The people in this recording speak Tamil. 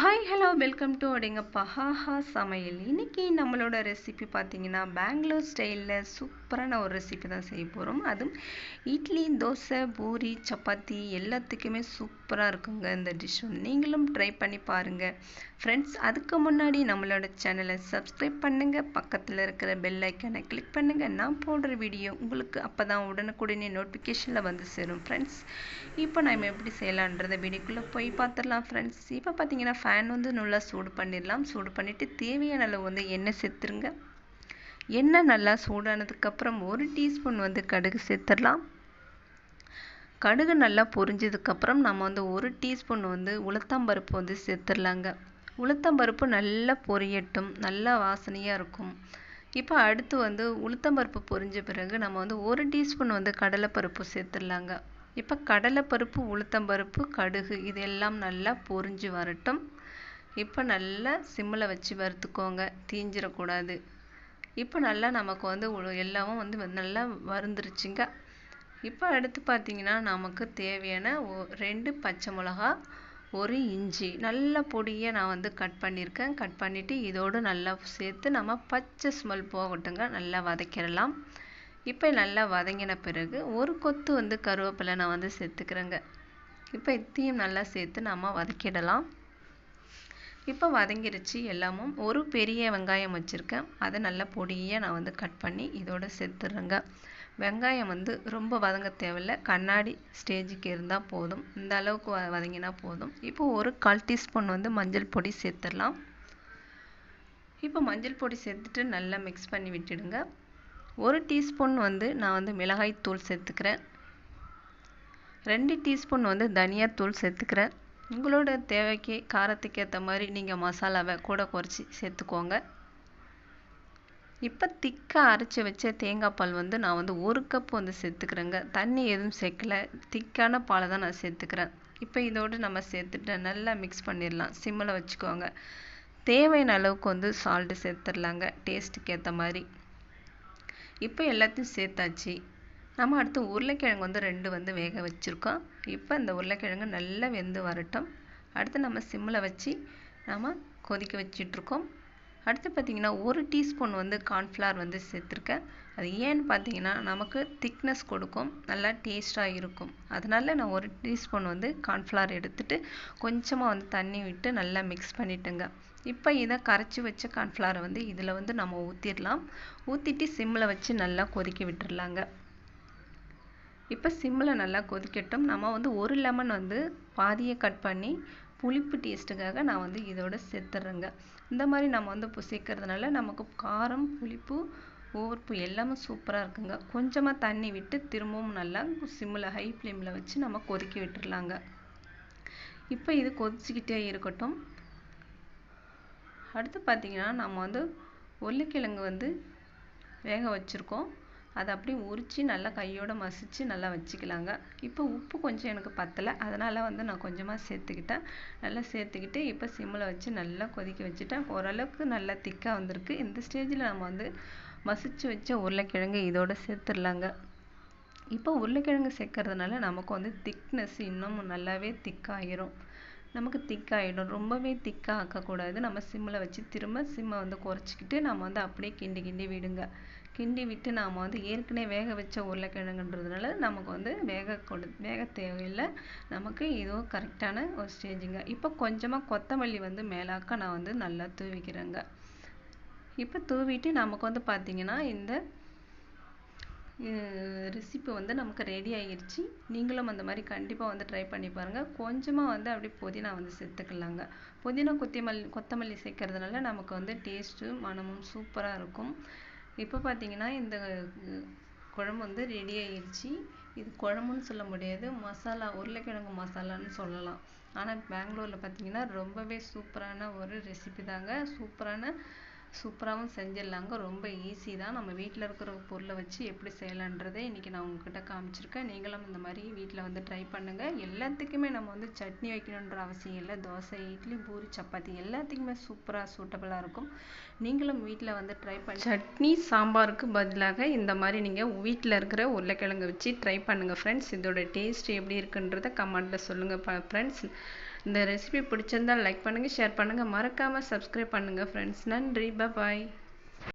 ஹாய் ஹலோ வெல்கம் டு அப்படிங்க பஹாஹா சமையல். இன்றைக்கி நம்மளோட ரெசிபி பார்த்தீங்கன்னா பெங்களூர் ஸ்டைலில் சூப்பரான ஒரு ரெசிபி தான் செய்ய போகிறோம் அதுவும் இட்லி தோசை பூரி சப்பாத்தி எல்லாத்துக்குமே சூப்பராக இருக்குங்க இந்த டிஷ் நீங்களும் ட்ரை பண்ணி பாருங்கள் ஃப்ரெண்ட்ஸ் அதுக்கு முன்னாடி நம்மளோட சேனலை சப்ஸ்கிரைப் பண்ணுங்கள் பக்கத்தில் இருக்கிற பெல் ஐக்கனை கிளிக் பண்ணுங்கள் நான் போடுற வீடியோ உங்களுக்கு அப்போ தான் உடனுக்குடனே நோட்டிஃபிகேஷனில் வந்து சேரும் ஃப்ரெண்ட்ஸ் இப்போ நம்ம எப்படி செய்யலான்றத வீடியோக்குள்ளே போய் பார்த்துடலாம் ஃப்ரெண்ட்ஸ் இப்போ பார்த்தீங்கன்னா ஃபேன் வந்து நல்லா சூடு பண்ணிடலாம். சூடு பண்ணிவிட்டு தேவையான அளவு வந்து எண்ணெய் சேர்த்துருங்க. எண்ணெய் நல்லா சூடானதுக்கப்புறம் ஒரு டீஸ்பூன் வந்து கடுகு சேர்த்துடலாம். கடுகு நல்லா பொரிஞ்சதுக்கப்புறம் நம்ம வந்து ஒரு டீஸ்பூன் வந்து உளுத்தம்பருப்பு வந்து சேர்த்துடலாங்க. உளுத்தம்பருப்பு நல்லா பொரியட்டும். நல்லா வாசனையாக இருக்கும். இப்போ அடுத்து வந்து உளுத்தம்பருப்பு பொரிஞ்ச பிறகு நம்ம வந்து ஒரு டீஸ்பூன் வந்து கடலைப்பருப்பு சேர்த்துடலாங்க. இப்போ கடலைப்பருப்பு உளுத்தம்பருப்பு கடுகு இதெல்லாம் நல்லா பொரிஞ்சு வரட்டும். இப்போ நல்லா சிம்மில் வச்சு வறுத்துக்கோங்க. தீஞ்சிடக்கூடாது இப்போ நல்லா நமக்கு வந்து எல்லாமும் வந்து நல்லா வறுந்துருச்சுங்க. இப்போ அடுத்து பார்த்தீங்கன்னா நமக்கு தேவையான ரெண்டு பச்சை மிளகா ஒரு இஞ்சி நல்ல பொடியை நான் வந்து கட் பண்ணியிருக்கேன். கட் பண்ணிவிட்டு இதோடு நல்லா சேர்த்து நம்ம பச்சை ஸ்மெல் போகட்டுங்க. நல்லா வதக்கிடலாம். இப்போ நல்லா வதங்கின பிறகு ஒரு கொத்து வந்து கருவேப்பிலை நான் வந்து சேர்த்துக்கிறேங்க. இப்போ இத்தையும் நல்லா சேர்த்து நம்ம வதக்கிடலாம். இப்போ வதங்கிருச்சு எல்லாமும். ஒரு பெரிய வெங்காயம் வச்சுருக்கேன். அதை நல்லா பொடியாக நான் வந்து கட் பண்ணி இதோட சேர்த்துறேங்க. வெங்காயம் வந்து ரொம்ப வதங்க தேவையில்ல. கண்ணாடி ஸ்டேஜுக்கு இருந்தால் போதும். இந்த அளவுக்கு வ வதங்கினா போதும். இப்போ ஒரு கால் டீஸ்பூன் வந்து மஞ்சள் பொடி சேர்த்துடலாம். இப்போ மஞ்சள் பொடி சேர்த்துட்டு நல்லா மிக்ஸ் பண்ணி விட்டுடுங்க. ஒரு டீஸ்பூன் வந்து நான் வந்து மிளகாய் தூள் சேர்த்துக்கிறேன். ரெண்டு டீஸ்பூன் வந்து தனியாத்தூள் சேர்த்துக்கிறேன். உங்களோட தேவைக்கு காரத்துக்கு ஏற்ற மாதிரி நீங்கள் மசாலாவை கூட குறைச்சி சேர்த்துக்கோங்க. இப்போ திக்காக அரைச்சி வச்ச தேங்காய் பால் வந்து நான் வந்து ஒரு கப் வந்து சேர்த்துக்கிறேங்க. தண்ணி எதுவும் சேர்க்கல. திக்கான பாலை தான் நான் சேர்த்துக்கிறேன். இப்போ இதோடு நம்ம சேர்த்துட்டு நல்லா மிக்ஸ் பண்ணிடலாம். சிம்மில் வச்சுக்கோங்க. தேவையான அளவுக்கு வந்து சால்ட்டு சேர்த்துடலாங்க. டேஸ்ட்டுக்கு ஏற்ற மாதிரி. இப்போ எல்லாத்தையும் சேர்த்தாச்சு. நம்ம அடுத்து உருளைக்கிழங்கு வந்து ரெண்டு வந்து வேக வச்சுருக்கோம். இப்போ இந்த உருளைக்கிழங்கு நல்லா வெந்து வரட்டும். அடுத்து நம்ம சிம்மில் வச்சு நம்ம கொதிக்க வச்சிட்ருக்கோம் அடுத்து பார்த்திங்கன்னா ஒரு டீஸ்பூன் வந்து கார்ன்ஃப்ளவர் வந்து சேர்த்துருக்கேன். அது ஏன்னு பார்த்தீங்கன்னா நமக்கு திக்னஸ் கொடுக்கும் நல்லா டேஸ்ட்டாக இருக்கும். அதனால் நான் ஒரு டீஸ்பூன் வந்து கார்ன்ஃப்ளவர் எடுத்துகிட்டு கொஞ்சமாக வந்து தண்ணி விட்டு நல்லா மிக்ஸ் பண்ணிட்டேங்க. இப்போ இதை கரைச்சி வச்ச கார்ன்ஃப்ளவரை வந்து இதில் வந்து நம்ம ஊற்றிடலாம் ஊற்றிட்டு சிம்மில் வச்சு நல்லா கொதிக்க விட்டுடலாங்க இப்போ சிம்மில் நல்லா கொதிக்கட்டும். நம்ம வந்து ஒரு லெமன் வந்து பாதியை கட் பண்ணி புளிப்பு டேஸ்ட்டுக்காக நான் வந்து இதோட சேர்த்துறேங்க இந்த மாதிரி நம்ம வந்து இப்போ சேர்க்கறதுனால நமக்கு காரம் புளிப்பு ஓர்ப்பு எல்லாமே சூப்பராக இருக்குங்க. கொஞ்சமாக தண்ணி விட்டு திரும்பவும் நல்லா சிம்மில் ஹை ஃப்ளேமில் வச்சு நம்ம கொதிக்க விட்டுடலாங்க இப்போ இது கொதிச்சுக்கிட்டே இருக்கட்டும். அடுத்து பார்த்திங்கன்னா நம்ம வந்து உருளைக்கிழங்கு வந்து வேக வச்சுருக்கோம். அதை அப்படியே உரித்து நல்லா கையோடு மசித்து நல்லா வச்சுக்கலாங்க. இப்போ உப்பு கொஞ்சம் எனக்கு பத்தலை. அதனால் வந்து நான் கொஞ்சமாக சேர்த்துக்கிட்டேன். நல்லா சேர்த்துக்கிட்டு இப்போ சிம்மில் வச்சு நல்லா கொதிக்க வச்சுட்டேன். ஓரளவுக்கு நல்லா திக்காக வந்திருக்கு. இந்த ஸ்டேஜில் நம்ம வந்து மசித்து வச்ச உருளைக்கிழங்கு இதோட சேர்த்துடலாங்க. இப்போ உருளைக்கிழங்கு சேர்க்கறதுனால நமக்கு வந்து திக்னஸ் இன்னமும் நல்லாவே திக்காயிரும் நமக்கு திக்காகிடும் ரொம்பவே திக்காக ஆக்கக்கூடாது. நம்ம சிம்மில் வச்சு திரும்ப சிம்மை வந்து குறைச்சிக்கிட்டு நம்ம வந்து அப்படியே கிண்டி கிண்டி விடுங்க. கிண்டி விட்டு நாம் வந்து ஏற்கனவே வேக வச்ச உருளைக்கிழங்குன்றதுனால நமக்கு வந்து வேக கொடு வேக தேவையில்லை. நமக்கு இதுவும் கரெக்டான ஒரு ஸ்டேஜுங்க இப்போ கொஞ்சமாக கொத்தமல்லி வந்து மேலாக்க நான் வந்து நல்லா தூவிக்கிறேங்க. இப்போ தூவிட்டு நமக்கு வந்து பார்த்திங்கன்னா இந்த ரெசிபி வந்து நமக்கு ரெடி ஆகிருச்சு நீங்களும் அந்த மாதிரி கண்டிப்பாக வந்து ட்ரை பண்ணி பாருங்கள் கொஞ்சமாக வந்து அப்படியே புதினா வந்து சேர்த்துக்கலாங்க. புதினா கொத்தமல்லி கொத்தமல்லி சேர்க்கறதுனால நமக்கு வந்து டேஸ்ட்டு மனமும் சூப்பராக இருக்கும். இப்போ பார்த்தீங்கன்னா இந்த குழம்பு வந்து ரெடி ஆயிடுச்சு இது குழம்புன்னு சொல்ல முடியாது. மசாலா உருளைக்கிழங்கு மசாலான்னு சொல்லலாம். ஆனால் பெங்களூரில் பார்த்தீங்கன்னா ரொம்பவே சூப்பரான ஒரு ரெசிபி தாங்க. சூப்பரான சூப்பராகவும் செஞ்சிடலாங்க. ரொம்ப ஈஸி தான். நம்ம வீட்டில் இருக்கிற பொருளை வச்சு எப்படி செய்யலான்றதை இன்றைக்கி நான் உங்ககிட்ட காமிச்சிருக்கேன். நீங்களும் இந்த மாதிரி வீட்டில் வந்து ட்ரை பண்ணுங்கள் எல்லாத்துக்குமே நம்ம வந்து சட்னி வைக்கணுன்ற அவசியம் இல்லை. தோசை இட்லி பூரி சப்பாத்தி எல்லாத்துக்குமே சூப்பராக சூட்டபுளாக இருக்கும். நீங்களும் வீட்டில் வந்து ட்ரை பண்ணி சட்னி சாம்பாருக்கு பதிலாக இந்த மாதிரி நீங்கள் வீட்டில் இருக்கிற உருளைக்கிழங்கு வச்சு ட்ரை பண்ணுங்கள் ஃப்ரெண்ட்ஸ் இதோட டேஸ்ட் எப்படி இருக்குன்றதை கமெண்ட்டில் சொல்லுங்கள் ஃப்ரெண்ட்ஸ் இந்த ரெசிபி பிடிச்சிருந்தா லைக் பண்ணுங்கள் ஷேர் பண்ணுங்கள் மறக்காமல் சப்ஸ்கிரைப் பண்ணுங்கள் ஃப்ரெண்ட்ஸ் நன்றி. பாய்